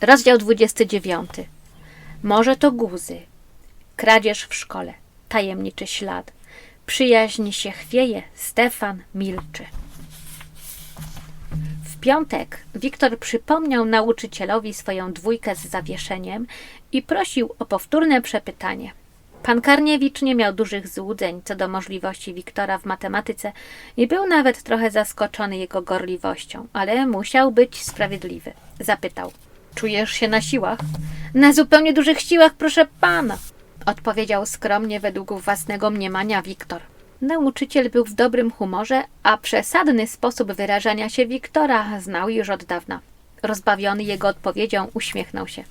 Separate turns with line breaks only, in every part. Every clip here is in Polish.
Rozdział 29. Może to guzy. Kradzież w szkole. Tajemniczy ślad. Przyjaźń się chwieje. Stefan milczy. W piątek Wiktor przypomniał nauczycielowi swoją dwójkę z zawieszeniem i prosił o powtórne przepytanie. Pan Karniewicz nie miał dużych złudzeń co do możliwości Wiktora w matematyce i był nawet trochę zaskoczony jego gorliwością, ale musiał być sprawiedliwy. Zapytał: Czujesz się na siłach? Na zupełnie dużych siłach, proszę pana, odpowiedział skromnie według własnego mniemania Wiktor. Nauczyciel był w dobrym humorze, a przesadny sposób wyrażania się Wiktora znał już od dawna. Rozbawiony jego odpowiedzią, uśmiechnął się.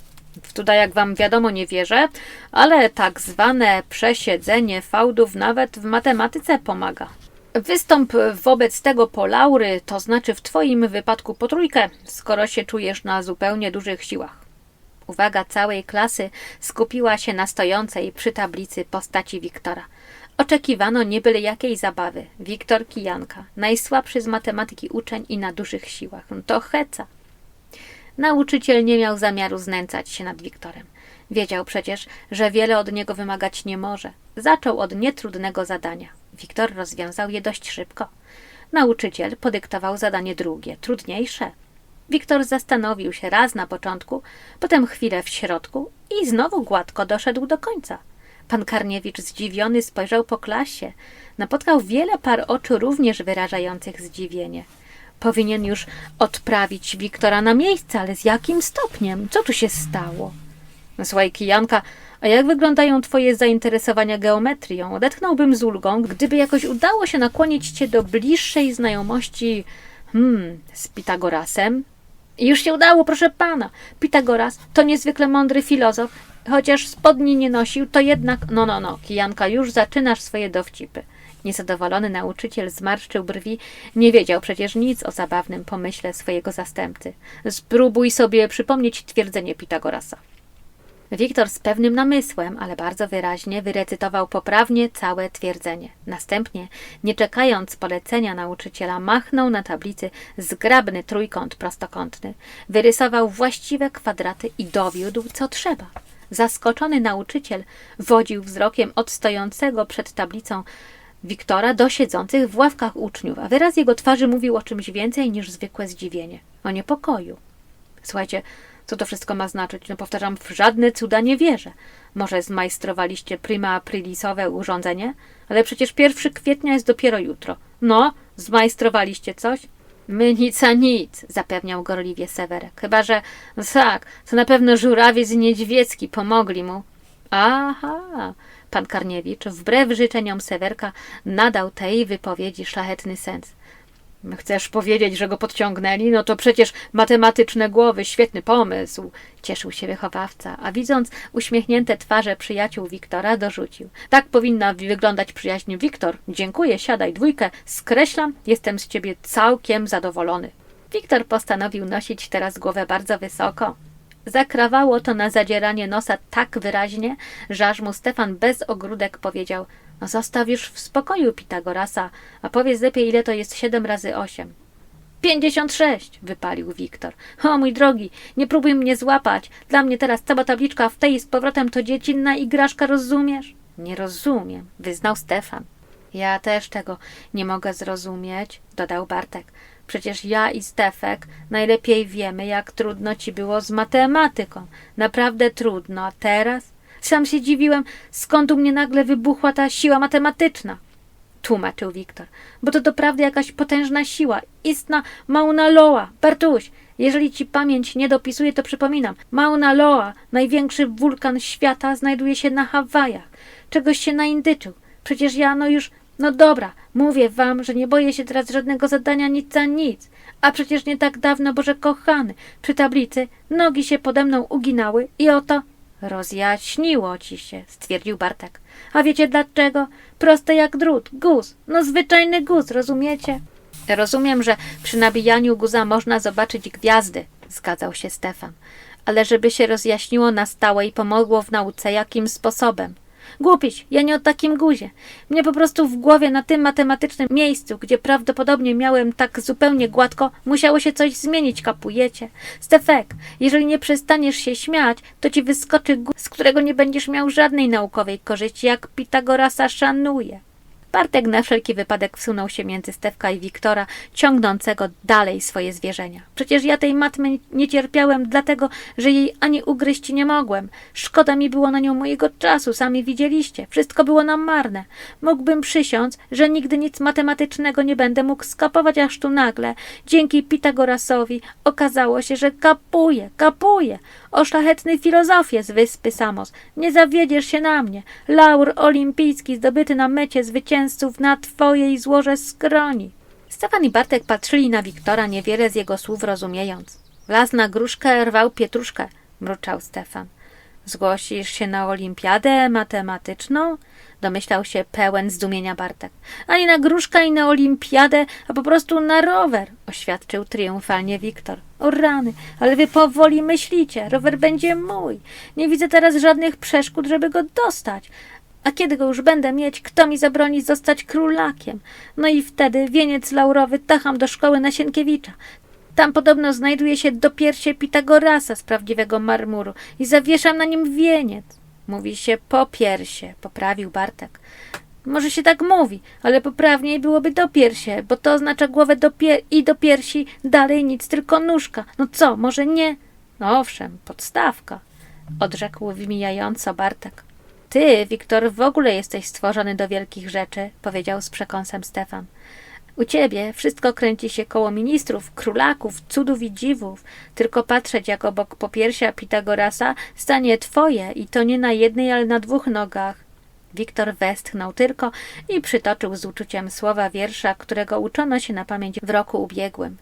Cuda, jak wam wiadomo, nie wierzę, ale tak zwane przesiedzenie fałdów nawet w matematyce pomaga. Wystąp wobec tego po laury, to znaczy w twoim wypadku po trójkę, skoro się czujesz na zupełnie dużych siłach. Uwaga całej klasy skupiła się na stojącej przy tablicy postaci Wiktora. Oczekiwano nie byle jakiej zabawy. Wiktor Kijanka, najsłabszy z matematyki uczeń i na dużych siłach. No to heca. Nauczyciel nie miał zamiaru znęcać się nad Wiktorem. Wiedział przecież, że wiele od niego wymagać nie może. Zaczął od nietrudnego zadania. Wiktor rozwiązał je dość szybko. Nauczyciel podyktował zadanie drugie, trudniejsze. Wiktor zastanowił się raz na początku, potem chwilę w środku i znowu gładko doszedł do końca. Pan Karniewicz zdziwiony spojrzał po klasie. Napotkał wiele par oczu również wyrażających zdziwienie. Powinien już odprawić Wiktora na miejsce, ale z jakim stopniem? Co tu się stało? No, słuchaj, Kijanka, a jak wyglądają twoje zainteresowania geometrią? Odetchnąłbym z ulgą, gdyby jakoś udało się nakłonić cię do bliższej znajomości hmm, z Pitagorasem. I już się udało, proszę pana. Pitagoras to niezwykle mądry filozof. Chociaż spodni nie nosił, to jednak... No, no, no, Kijanka, już zaczynasz swoje dowcipy. Niezadowolony nauczyciel zmarszczył brwi. Nie wiedział przecież nic o zabawnym pomyśle swojego zastępcy. Spróbuj sobie przypomnieć twierdzenie Pitagorasa. Wiktor z pewnym namysłem, ale bardzo wyraźnie wyrecytował poprawnie całe twierdzenie. Następnie, nie czekając polecenia nauczyciela, machnął na tablicy zgrabny trójkąt prostokątny, wyrysował właściwe kwadraty i dowiódł, co trzeba. Zaskoczony nauczyciel wodził wzrokiem od stojącego przed tablicą Wiktora do siedzących w ławkach uczniów, a wyraz jego twarzy mówił o czymś więcej niż zwykłe zdziwienie, o niepokoju. Słuchajcie, co to wszystko ma znaczyć? No powtarzam, w żadne cuda nie wierzę. Może zmajstrowaliście prima aprilisowe urządzenie? Ale przecież 1 kwietnia jest dopiero jutro. No, zmajstrowaliście coś? My nic a nic, zapewniał gorliwie Sewerek. Chyba, że no tak, to na pewno żurawiec i niedźwiecki pomogli mu. Aha, pan Karniewicz, wbrew życzeniom Sewerka, nadał tej wypowiedzi szlachetny sens. Chcesz powiedzieć, że go podciągnęli? No to przecież matematyczne głowy, świetny pomysł. Cieszył się wychowawca, a widząc uśmiechnięte twarze przyjaciół Wiktora, dorzucił. Tak powinna wyglądać przyjaźń Wiktor. Dziękuję, siadaj dwójkę, skreślam, jestem z ciebie całkiem zadowolony. Wiktor postanowił nosić teraz głowę bardzo wysoko. Zakrawało to na zadzieranie nosa tak wyraźnie, że aż mu Stefan bez ogródek powiedział – no już w spokoju Pitagorasa, a powiedz lepiej, ile to jest siedem razy osiem. Pięćdziesiąt sześć, wypalił Wiktor. O mój drogi, nie próbuj mnie złapać. Dla mnie teraz cała tabliczka w tej z powrotem to dziecinna igraszka, rozumiesz? Nie rozumiem, wyznał Stefan. Ja też tego nie mogę zrozumieć, dodał Bartek. Przecież ja i Stefek najlepiej wiemy, jak trudno ci było z matematyką. Naprawdę trudno, a teraz? Sam się dziwiłem, skąd u mnie nagle wybuchła ta siła matematyczna. Tłumaczył Wiktor, bo to doprawdy jakaś potężna siła, istna Mauna Loa. Bartuś, jeżeli ci pamięć nie dopisuje, to przypominam. Mauna Loa, największy wulkan świata, znajduje się na Hawajach. Czegoś się naindyczył. Przecież ja no już... No dobra, mówię wam, że nie boję się teraz żadnego zadania nic za nic. A przecież nie tak dawno, Boże kochany, przy tablicy nogi się pode mną uginały i oto Rozjaśniło ci się, stwierdził Bartek. A wiecie dlaczego? Proste jak drut, guz. No zwyczajny guz, rozumiecie? Rozumiem, że przy nabijaniu guza można zobaczyć gwiazdy, zgadzał się Stefan. Ale żeby się rozjaśniło na stałe i pomogło w nauce, jakim sposobem? Głupiś, ja nie o takim guzie. Mnie po prostu w głowie na tym matematycznym miejscu, gdzie prawdopodobnie miałem tak zupełnie gładko, musiało się coś zmienić, kapujecie? Stefek, jeżeli nie przestaniesz się śmiać, to ci wyskoczy guz, z którego nie będziesz miał żadnej naukowej korzyści, jak Pitagorasa szanuje. Bartek na wszelki wypadek wsunął się między Stefka i Wiktora, ciągnącego dalej swoje zwierzenia. Przecież ja tej matmy nie cierpiałem, dlatego, że jej ani ugryźć nie mogłem. Szkoda mi było na nią mojego czasu, sami widzieliście. Wszystko było nam marne. Mógłbym przysiąc, że nigdy nic matematycznego nie będę mógł skapować, aż tu nagle, dzięki Pitagorasowi, okazało się, że kapuje, kapuje. O szlachetny filozofie z wyspy Samos. Nie zawiedziesz się na mnie. Laur olimpijski zdobyty na mecie zwycięzców na twojej złoże skroni. Stefan i Bartek patrzyli na Wiktora, niewiele z jego słów rozumiejąc. Wlaz na gruszkę, rwał pietruszkę, mruczał Stefan. Zgłosisz się na olimpiadę matematyczną? Domyślał się pełen zdumienia Bartek. Ani na gruszkę, ani na olimpiadę, a po prostu na rower, oświadczył triumfalnie Wiktor. O rany, ale wy powoli myślicie, rower będzie mój. Nie widzę teraz żadnych przeszkód, żeby go dostać. A kiedy go już będę mieć, kto mi zabroni zostać królakiem? No i wtedy wieniec laurowy tacham do szkoły na Sienkiewicza. Tam podobno znajduje się dopiersie Pitagorasa z prawdziwego marmuru i zawieszam na nim wieniec. Mówi się popiersie, poprawił Bartek. Może się tak mówi, ale poprawniej byłoby dopiersie, bo to oznacza głowę do pie- i do piersi, dalej nic, tylko nóżka. No co, może nie? No owszem, podstawka, odrzekł wymijająco Bartek. Ty, Wiktor, w ogóle jesteś stworzony do wielkich rzeczy, powiedział z przekąsem Stefan. U ciebie wszystko kręci się koło ministrów, królaków, cudów i dziwów. Tylko patrzeć, jak obok popiersia Pitagorasa stanie twoje i to nie na jednej, ale na dwóch nogach. Wiktor westchnął tylko i przytoczył z uczuciem słowa wiersza, którego uczono się na pamięć w roku ubiegłym.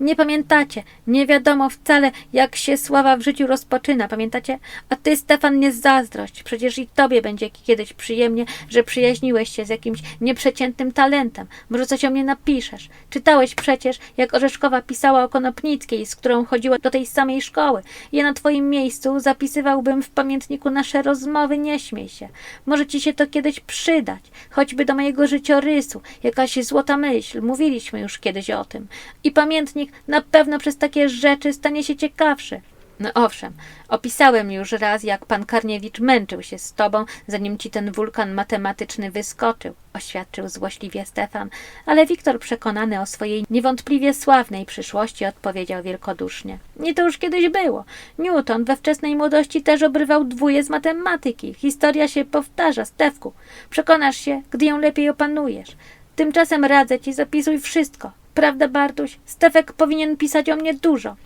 Nie pamiętacie, nie wiadomo wcale, jak się sława w życiu rozpoczyna, pamiętacie? A ty, Stefan, nie zazdrość. Przecież i tobie będzie kiedyś przyjemnie, że przyjaźniłeś się z jakimś nieprzeciętnym talentem. Może coś o mnie napiszesz. Czytałeś przecież, jak Orzeszkowa pisała o Konopnickiej, z którą chodziła do tej samej szkoły. Ja na twoim miejscu zapisywałbym w pamiętniku nasze rozmowy, nie śmiej się. Może ci się to kiedyś przydać, choćby do mojego życiorysu. Jakaś złota myśl, mówiliśmy już kiedyś o tym. I pamiętnik na pewno przez takie rzeczy stanie się ciekawszy. No owszem, opisałem już raz, jak pan Karniewicz męczył się z tobą, zanim ci ten wulkan matematyczny wyskoczył, oświadczył złośliwie Stefan, ale Wiktor przekonany o swojej niewątpliwie sławnej przyszłości odpowiedział wielkodusznie. Nie to już kiedyś było. Newton we wczesnej młodości też obrywał dwóje z matematyki. Historia się powtarza, Stefku. Przekonasz się, gdy ją lepiej opanujesz. Tymczasem radzę ci, zapisuj wszystko. Prawda, Bartuś? Stefek powinien pisać o mnie dużo.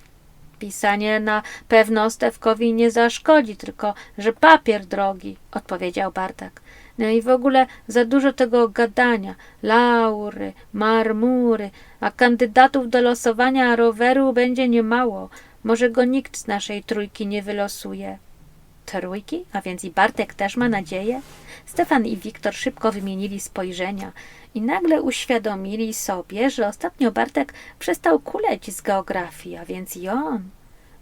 Pisanie na pewno Stefkowi nie zaszkodzi, tylko że papier drogi, odpowiedział Bartek. No i w ogóle za dużo tego gadania. Laury, marmury, a kandydatów do losowania roweru będzie niemało. Może go nikt z naszej trójki nie wylosuje. Trójki? A więc i Bartek też ma nadzieję? Stefan i Wiktor szybko wymienili spojrzenia i nagle uświadomili sobie, że ostatnio Bartek przestał kuleć z geografii, a więc i on.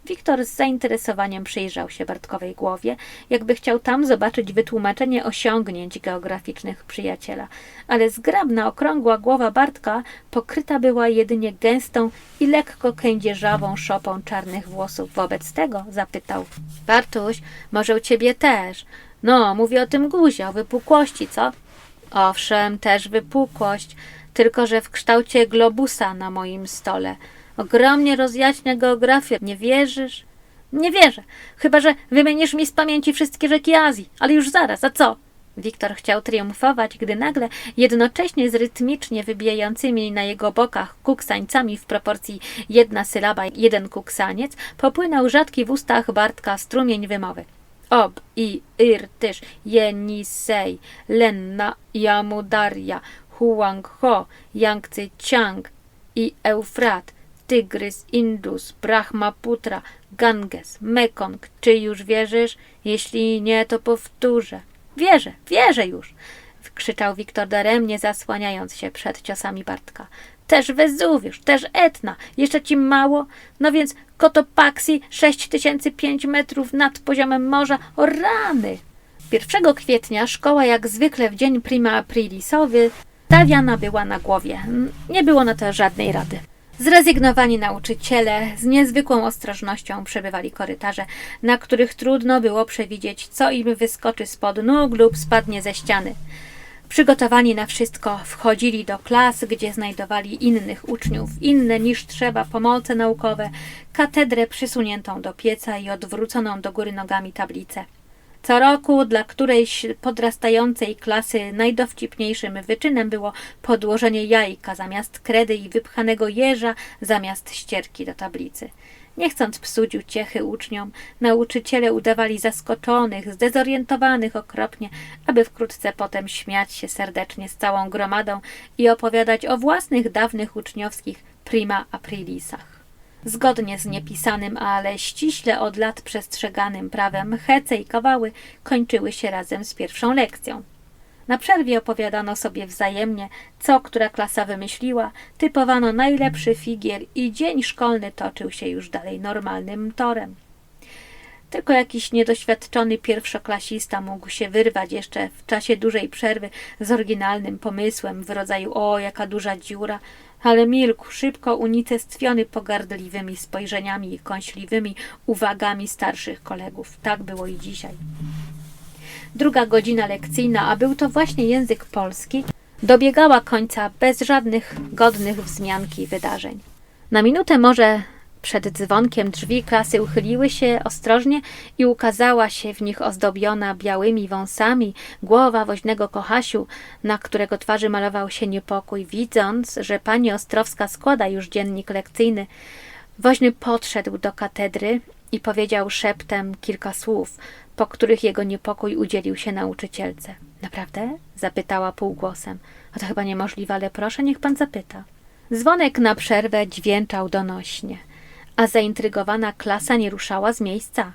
Wiktor z zainteresowaniem przyjrzał się Bartkowej głowie, jakby chciał tam zobaczyć wytłumaczenie osiągnięć geograficznych przyjaciela, ale zgrabna, okrągła głowa Bartka pokryta była jedynie gęstą i lekko kędzierzawą szopą czarnych włosów. Wobec tego zapytał: Bartuś, może u ciebie też? No, mówię o tym guzie, o wypukłości, co? Owszem, też wypukłość, tylko że w kształcie globusa na moim stole. Ogromnie rozjaśnia geografię. Nie wierzysz? Nie wierzę. Chyba, że wymienisz mi z pamięci wszystkie rzeki Azji. Ale już zaraz, a co? Wiktor chciał triumfować, gdy nagle, jednocześnie z rytmicznie wybijającymi na jego bokach kuksańcami w proporcji jedna sylaba, jeden kuksaniec, popłynął rzadki w ustach Bartka strumień wymowy. Ob, i, ir, tysz, jenisej, lenna, jamudaria, huang, ho, yangtze, ciang i Eufrat, Tygrys, Indus, Brahmaputra, Ganges, Mekong. Czy już wierzysz? Jeśli nie, to powtórzę. Wierzę, wierzę już! krzyczał Wiktor daremnie, zasłaniając się przed ciosami Bartka. Też Wezuwiusz, też Etna. Jeszcze ci mało? No więc tysięcy pięć metrów nad poziomem morza. O rany! 1 kwietnia szkoła jak zwykle w dzień prima aprilisowy stawiana była na głowie. Nie było na to żadnej rady. Zrezygnowani nauczyciele z niezwykłą ostrożnością przebywali korytarze, na których trudno było przewidzieć, co im wyskoczy spod nóg lub spadnie ze ściany. Przygotowani na wszystko, wchodzili do klas, gdzie znajdowali innych uczniów, inne niż trzeba pomoce naukowe, katedrę przysuniętą do pieca i odwróconą do góry nogami tablicę. Co roku dla którejś podrastającej klasy najdowcipniejszym wyczynem było podłożenie jajka zamiast kredy i wypchanego jeża zamiast ścierki do tablicy. Nie chcąc psuć uciechy uczniom, nauczyciele udawali zaskoczonych, zdezorientowanych okropnie, aby wkrótce potem śmiać się serdecznie z całą gromadą i opowiadać o własnych dawnych uczniowskich prima aprilisach. Zgodnie z niepisanym, ale ściśle od lat przestrzeganym prawem, hece i kawały kończyły się razem z pierwszą lekcją. Na przerwie opowiadano sobie wzajemnie, co która klasa wymyśliła, typowano najlepszy figier i dzień szkolny toczył się już dalej normalnym torem. Tylko jakiś niedoświadczony pierwszoklasista mógł się wyrwać jeszcze w czasie dużej przerwy z oryginalnym pomysłem w rodzaju o, jaka duża dziura, ale milkł szybko unicestwiony pogardliwymi spojrzeniami i kąśliwymi uwagami starszych kolegów. Tak było i dzisiaj. Druga godzina lekcyjna, a był to właśnie język polski, dobiegała końca bez żadnych godnych wzmianki wydarzeń. Na minutę może przed dzwonkiem drzwi klasy uchyliły się ostrożnie i ukazała się w nich ozdobiona białymi wąsami głowa woźnego Kochasiu, na którego twarzy malował się niepokój. Widząc, że pani Ostrowska składa już dziennik lekcyjny, woźny podszedł do katedry i powiedział szeptem kilka słów, po których jego niepokój udzielił się nauczycielce. Naprawdę? zapytała półgłosem. A to chyba niemożliwe, ale proszę, niech pan zapyta. Dzwonek na przerwę dźwięczał donośnie a zaintrygowana klasa nie ruszała z miejsca.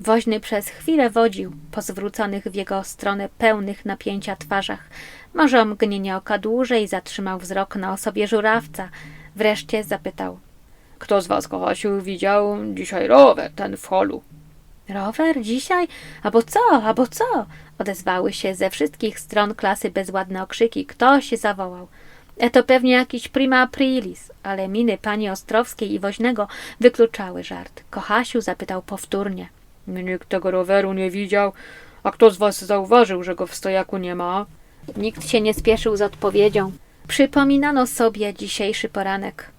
Woźny przez chwilę wodził po zwróconych w jego stronę pełnych napięcia twarzach. Może o mgnienie oka dłużej zatrzymał wzrok na osobie żurawca. Wreszcie zapytał. Kto z was, Kochasiu, widział dzisiaj rower, ten w holu? Rower? Dzisiaj? Abo co? Abo co? Odezwały się ze wszystkich stron klasy bezładne okrzyki. Ktoś zawołał. To pewnie jakiś prima aprilis, ale miny pani Ostrowskiej i Woźnego wykluczały żart. Kochasiu zapytał powtórnie. Nikt tego roweru nie widział. A kto z was zauważył, że go w stojaku nie ma? Nikt się nie spieszył z odpowiedzią. Przypominano sobie dzisiejszy poranek.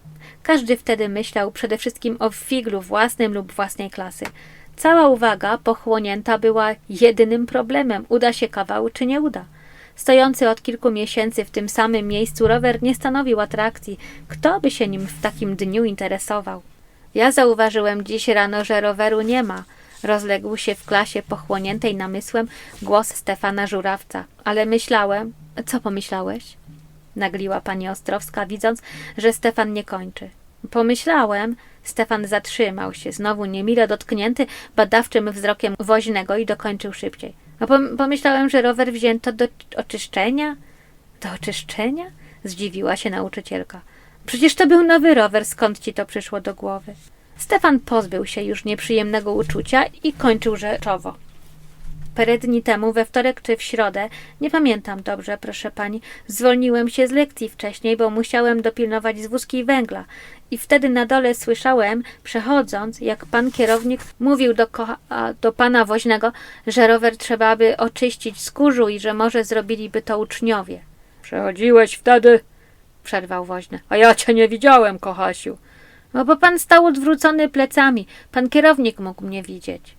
Każdy wtedy myślał przede wszystkim o figlu własnym lub własnej klasy. Cała uwaga pochłonięta była jedynym problemem: uda się kawał, czy nie uda. Stojący od kilku miesięcy w tym samym miejscu rower nie stanowił atrakcji. Kto by się nim w takim dniu interesował? Ja zauważyłem dziś rano, że roweru nie ma. Rozległ się w klasie pochłoniętej namysłem głos Stefana Żurawca. Ale myślałem... Co pomyślałeś? Nagliła pani Ostrowska, widząc, że Stefan nie kończy. Pomyślałem... Stefan zatrzymał się, znowu niemile dotknięty badawczym wzrokiem woźnego i dokończył szybciej. No pomyślałem, że rower wzięto do oczyszczenia. Do oczyszczenia? Zdziwiła się nauczycielka. Przecież to był nowy rower, skąd ci to przyszło do głowy? Stefan pozbył się już nieprzyjemnego uczucia i kończył rzeczowo. Parę dni temu, we wtorek czy w środę, nie pamiętam dobrze, proszę pani, zwolniłem się z lekcji wcześniej, bo musiałem dopilnować z wózki węgla. I wtedy na dole słyszałem, przechodząc, jak pan kierownik mówił do, do pana woźnego, że rower trzeba by oczyścić z kurzu i że może zrobiliby to uczniowie. Przechodziłeś wtedy? przerwał woźny. A ja cię nie widziałem, kochasiu. No bo pan stał odwrócony plecami. Pan kierownik mógł mnie widzieć.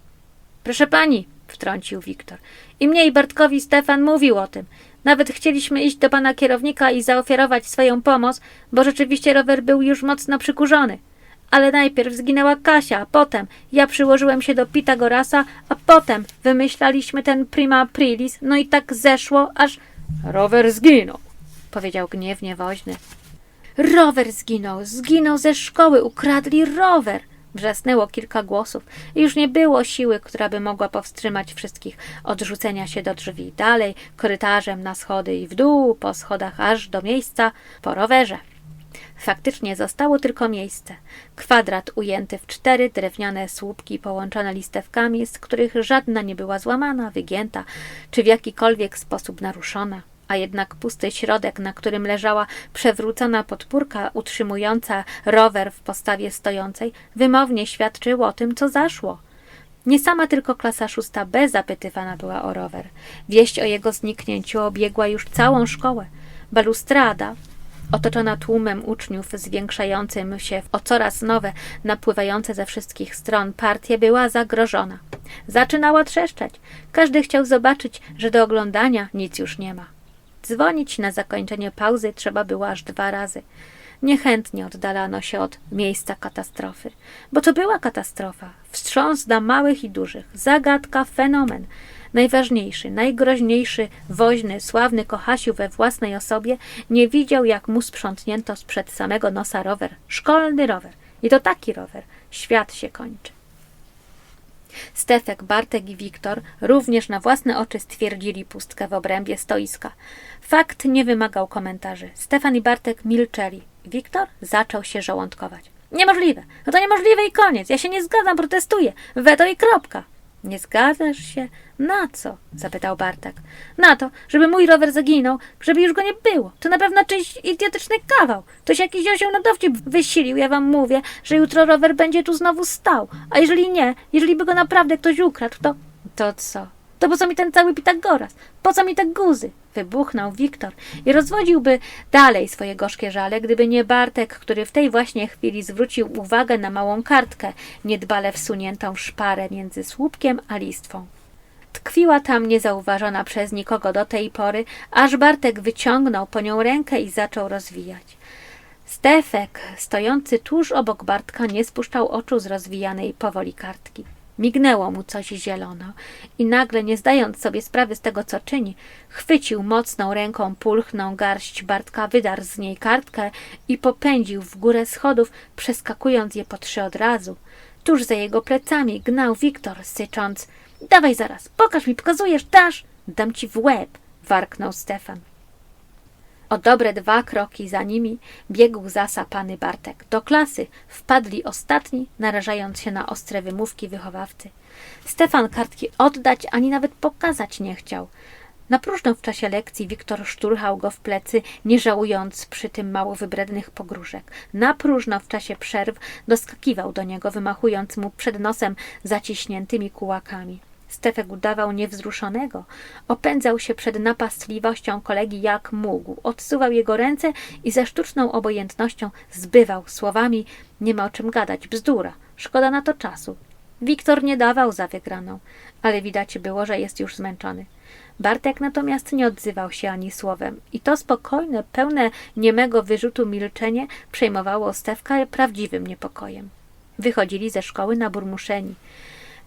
Proszę pani, wtrącił Wiktor. I mnie i Bartkowi Stefan mówił o tym. Nawet chcieliśmy iść do pana kierownika i zaoferować swoją pomoc, bo rzeczywiście rower był już mocno przykurzony. Ale najpierw zginęła Kasia, a potem ja przyłożyłem się do Pitagorasa, a potem wymyślaliśmy ten prima aprilis, no i tak zeszło, aż... Rower zginął, powiedział gniewnie woźny. Rower zginął, zginął ze szkoły, ukradli rower. Wrzasnęło kilka głosów i już nie było siły, która by mogła powstrzymać wszystkich od rzucenia się do drzwi. Dalej, korytarzem na schody i w dół, po schodach aż do miejsca po rowerze. Faktycznie zostało tylko miejsce. Kwadrat ujęty w cztery drewniane słupki połączone listewkami, z których żadna nie była złamana, wygięta czy w jakikolwiek sposób naruszona. A jednak pusty środek, na którym leżała przewrócona podpórka utrzymująca rower w postawie stojącej, wymownie świadczyło o tym, co zaszło. Nie sama tylko klasa szósta B zapytywana była o rower. Wieść o jego zniknięciu obiegła już całą szkołę. Balustrada, otoczona tłumem uczniów zwiększającym się o coraz nowe, napływające ze wszystkich stron partie, była zagrożona. Zaczynała trzeszczeć. Każdy chciał zobaczyć, że do oglądania nic już nie ma. Dzwonić na zakończenie pauzy trzeba było aż dwa razy. Niechętnie oddalano się od miejsca katastrofy, bo to była katastrofa, wstrząs dla małych i dużych, zagadka, fenomen. Najważniejszy, najgroźniejszy, woźny, sławny Kochasiu we własnej osobie nie widział, jak mu sprzątnięto sprzed samego nosa rower, szkolny rower. I to taki rower. Świat się kończy. Stefek, Bartek i Wiktor również na własne oczy stwierdzili pustkę w obrębie stoiska. Fakt nie wymagał komentarzy. Stefan i Bartek milczeli. Wiktor zaczął się żołądkować. Niemożliwe. No to niemożliwe i koniec. Ja się nie zgadzam, protestuję. Weto i kropka. Nie zgadzasz się? Na co? zapytał Bartek. Na to, żeby mój rower zaginął, żeby już go nie było. To na pewno czyjś idiotyczny kawał. Ktoś jakiś osioł na dowcip wysilił. Ja wam mówię, że jutro rower będzie tu znowu stał. A jeżeli nie, jeżeli by go naprawdę ktoś ukradł, to... To co? To po co mi ten cały Pitagoras? Po co mi te guzy? Wybuchnął Wiktor i rozwodziłby dalej swoje gorzkie żale, gdyby nie Bartek, który w tej właśnie chwili zwrócił uwagę na małą kartkę, niedbale wsuniętą w szparę między słupkiem a listwą. Tkwiła tam niezauważona przez nikogo do tej pory, aż Bartek wyciągnął po nią rękę i zaczął rozwijać. Stefek, stojący tuż obok Bartka, nie spuszczał oczu z rozwijanej powoli kartki. Mignęło mu coś zielono i nagle, nie zdając sobie sprawy z tego, co czyni, chwycił mocną ręką pulchną garść Bartka, wydarł z niej kartkę i popędził w górę schodów, przeskakując je po trzy od razu. Tuż za jego plecami gnał Wiktor, sycząc – dawaj zaraz, pokaż mi, pokazujesz, dasz! Dam ci w łeb! – warknął Stefan. O dobre dwa kroki za nimi biegł zasapany Bartek. Do klasy wpadli ostatni, narażając się na ostre wymówki wychowawcy. Stefan kartki oddać ani nawet pokazać nie chciał. Na próżno w czasie lekcji Wiktor szturchał go w plecy, nie żałując przy tym mało wybrednych pogróżek. Na próżno w czasie przerw doskakiwał do niego, wymachując mu przed nosem zaciśniętymi kułakami. Stefek udawał niewzruszonego. Opędzał się przed napastliwością kolegi jak mógł. Odsuwał jego ręce i ze sztuczną obojętnością zbywał słowami nie ma o czym gadać, bzdura, szkoda na to czasu. Wiktor nie dawał za wygraną, ale widać było, że jest już zmęczony. Bartek natomiast nie odzywał się ani słowem i to spokojne, pełne niemego wyrzutu milczenie przejmowało Stefka prawdziwym niepokojem. Wychodzili ze szkoły na burmuszeni.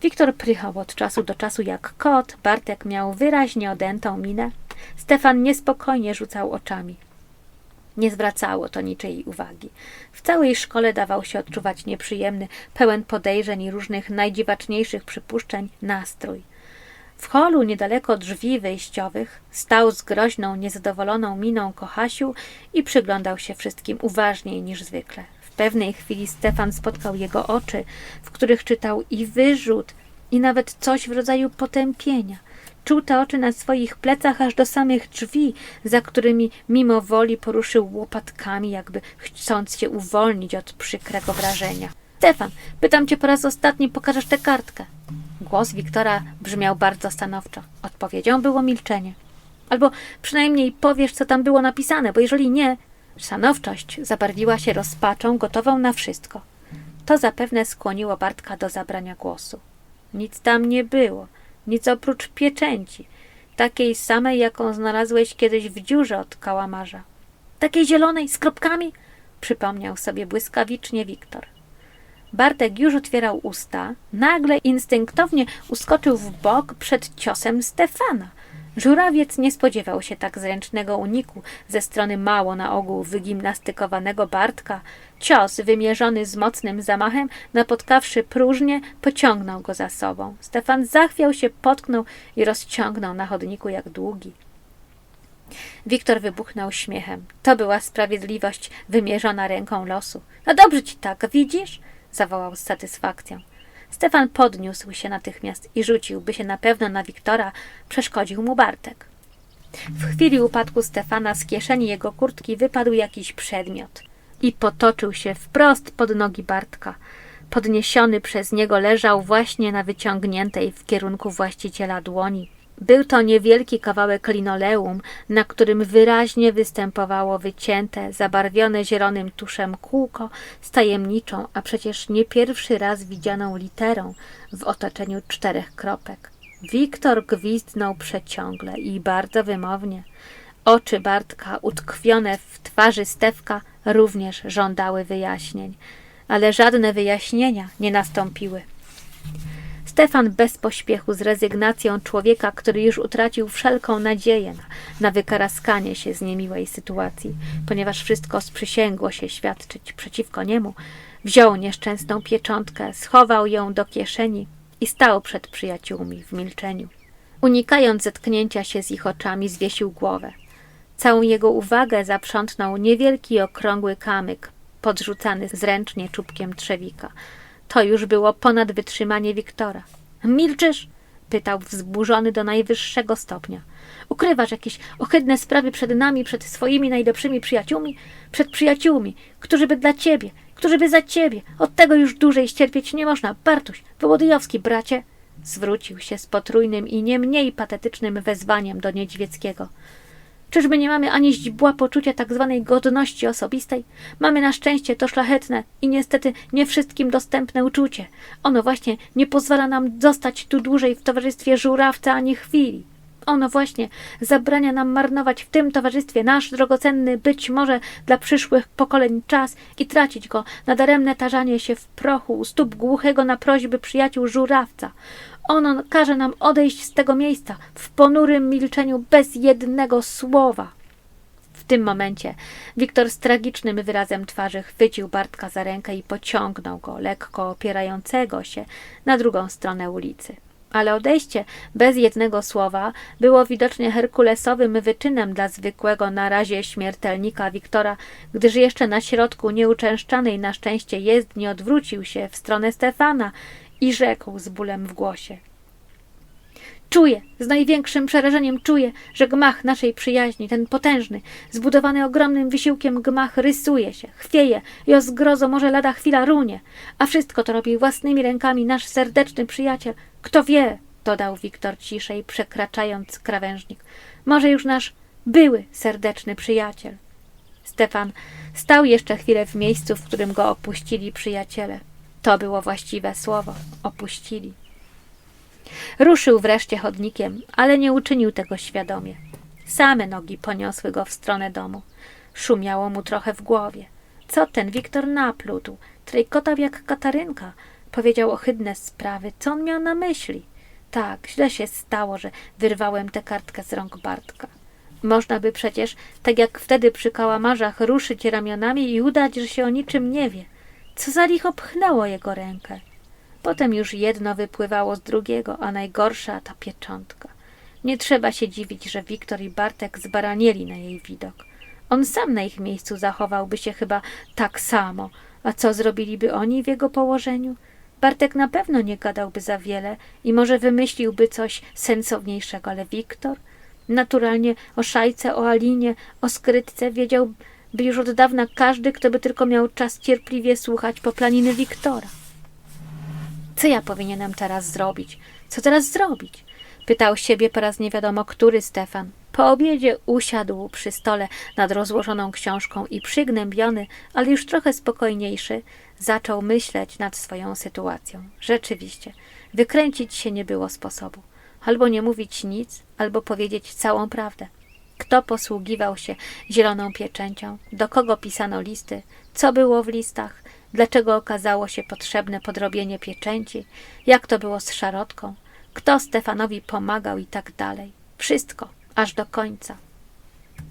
Wiktor prychał od czasu do czasu jak kot, Bartek miał wyraźnie odętą minę, Stefan niespokojnie rzucał oczami. Nie zwracało to niczej uwagi. W całej szkole dawał się odczuwać nieprzyjemny, pełen podejrzeń i różnych najdziwaczniejszych przypuszczeń nastrój. W holu, niedaleko drzwi wyjściowych, stał z groźną, niezadowoloną miną Kochasiu i przyglądał się wszystkim uważniej niż zwykle pewnej chwili Stefan spotkał jego oczy, w których czytał i wyrzut, i nawet coś w rodzaju potępienia. Czuł te oczy na swoich plecach aż do samych drzwi, za którymi mimo woli poruszył łopatkami, jakby chcąc się uwolnić od przykrego wrażenia. Stefan, pytam cię po raz ostatni, pokażesz tę kartkę. Głos Wiktora brzmiał bardzo stanowczo. Odpowiedzią było milczenie. Albo przynajmniej powiesz, co tam było napisane, bo jeżeli nie, Stanowczość zabarwiła się rozpaczą, gotową na wszystko. To zapewne skłoniło Bartka do zabrania głosu. Nic tam nie było, nic oprócz pieczęci, takiej samej, jaką znalazłeś kiedyś w dziurze od kałamarza. Takiej zielonej, z kropkami? Przypomniał sobie błyskawicznie Wiktor. Bartek już otwierał usta, nagle instynktownie uskoczył w bok przed ciosem Stefana. Żurawiec nie spodziewał się tak zręcznego uniku ze strony mało na ogół wygimnastykowanego Bartka. Cios, wymierzony z mocnym zamachem, napotkawszy próżnię, pociągnął go za sobą. Stefan zachwiał się, potknął i rozciągnął na chodniku jak długi. Wiktor wybuchnął śmiechem. To była sprawiedliwość wymierzona ręką losu. No dobrze ci tak, widzisz? zawołał z satysfakcją. Stefan podniósł się natychmiast i rzucił, by się na pewno na Wiktora przeszkodził mu Bartek. W chwili upadku Stefana z kieszeni jego kurtki wypadł jakiś przedmiot i potoczył się wprost pod nogi Bartka. Podniesiony przez niego leżał właśnie na wyciągniętej w kierunku właściciela dłoni. Był to niewielki kawałek linoleum, na którym wyraźnie występowało wycięte, zabarwione zielonym tuszem kółko z tajemniczą, a przecież nie pierwszy raz widzianą literą w otoczeniu czterech kropek. Wiktor gwizdnął przeciągle i bardzo wymownie. Oczy Bartka, utkwione w twarzy Stewka, również żądały wyjaśnień, ale żadne wyjaśnienia nie nastąpiły. Stefan bez pośpiechu, z rezygnacją człowieka, który już utracił wszelką nadzieję na, na wykaraskanie się z niemiłej sytuacji, ponieważ wszystko sprzysięgło się świadczyć przeciwko niemu, wziął nieszczęsną pieczątkę, schował ją do kieszeni i stał przed przyjaciółmi w milczeniu. Unikając zetknięcia się z ich oczami, zwiesił głowę. Całą jego uwagę zaprzątnął niewielki okrągły kamyk, podrzucany zręcznie czubkiem trzewika. To już było ponad wytrzymanie Wiktora. Milczysz? pytał wzburzony do najwyższego stopnia. Ukrywasz jakieś ohydne sprawy przed nami, przed swoimi najlepszymi przyjaciółmi, przed przyjaciółmi, którzy by dla ciebie, którzy by za ciebie. Od tego już dłużej ścierpieć nie można. Bartuś, Wołodyjowski, bracie, zwrócił się z potrójnym i nie mniej patetycznym wezwaniem do Niedźwieckiego. Czyżby nie mamy ani źdźbła poczucia tak zwanej godności osobistej? Mamy na szczęście to szlachetne i niestety nie wszystkim dostępne uczucie. Ono właśnie nie pozwala nam zostać tu dłużej w towarzystwie żurawca ani chwili. Ono właśnie zabrania nam marnować w tym towarzystwie nasz drogocenny, być może dla przyszłych pokoleń czas i tracić go na daremne tarzanie się w prochu u stóp głuchego na prośby przyjaciół żurawca. Ono każe nam odejść z tego miejsca w ponurym milczeniu bez jednego słowa. W tym momencie Wiktor z tragicznym wyrazem twarzy chwycił Bartka za rękę i pociągnął go, lekko opierającego się, na drugą stronę ulicy. Ale odejście bez jednego słowa było widocznie herkulesowym wyczynem dla zwykłego na razie śmiertelnika Wiktora, gdyż jeszcze na środku nieuczęszczanej na szczęście jezdni odwrócił się w stronę Stefana i rzekł z bólem w głosie. Czuję, z największym przerażeniem czuję, że gmach naszej przyjaźni, ten potężny, zbudowany ogromnym wysiłkiem gmach rysuje się, chwieje i o zgrozo może lada chwila runie, a wszystko to robi własnymi rękami nasz serdeczny przyjaciel. Kto wie, dodał Wiktor ciszej, przekraczając krawężnik, może już nasz były serdeczny przyjaciel. Stefan stał jeszcze chwilę w miejscu, w którym go opuścili przyjaciele. To było właściwe słowo opuścili. Ruszył wreszcie chodnikiem, ale nie uczynił tego świadomie. Same nogi poniosły go w stronę domu. Szumiało mu trochę w głowie. Co ten Wiktor naplótł? Trejkotał jak Katarynka. Powiedział ohydne sprawy. Co on miał na myśli? Tak, źle się stało, że wyrwałem tę kartkę z rąk Bartka. Można by przecież, tak jak wtedy przy kałamarzach, ruszyć ramionami i udać, że się o niczym nie wie. Co za licho pchnęło jego rękę? Potem już jedno wypływało z drugiego, a najgorsza ta pieczątka. Nie trzeba się dziwić, że Wiktor i Bartek zbaranieli na jej widok. On sam na ich miejscu zachowałby się chyba tak samo. A co zrobiliby oni w jego położeniu? Bartek na pewno nie gadałby za wiele i może wymyśliłby coś sensowniejszego, ale Wiktor? Naturalnie o szajce, o Alinie, o skrytce wiedziałby już od dawna każdy, kto by tylko miał czas cierpliwie słuchać poplaniny Wiktora. Co ja powinienem teraz zrobić? Co teraz zrobić? Pytał siebie po raz nie wiadomo który Stefan. Po obiedzie usiadł przy stole nad rozłożoną książką i przygnębiony, ale już trochę spokojniejszy, zaczął myśleć nad swoją sytuacją. Rzeczywiście, wykręcić się nie było sposobu. Albo nie mówić nic, albo powiedzieć całą prawdę. Kto posługiwał się zieloną pieczęcią, do kogo pisano listy, co było w listach, dlaczego okazało się potrzebne podrobienie pieczęci, jak to było z szarotką, kto Stefanowi pomagał i tak dalej. Wszystko, aż do końca.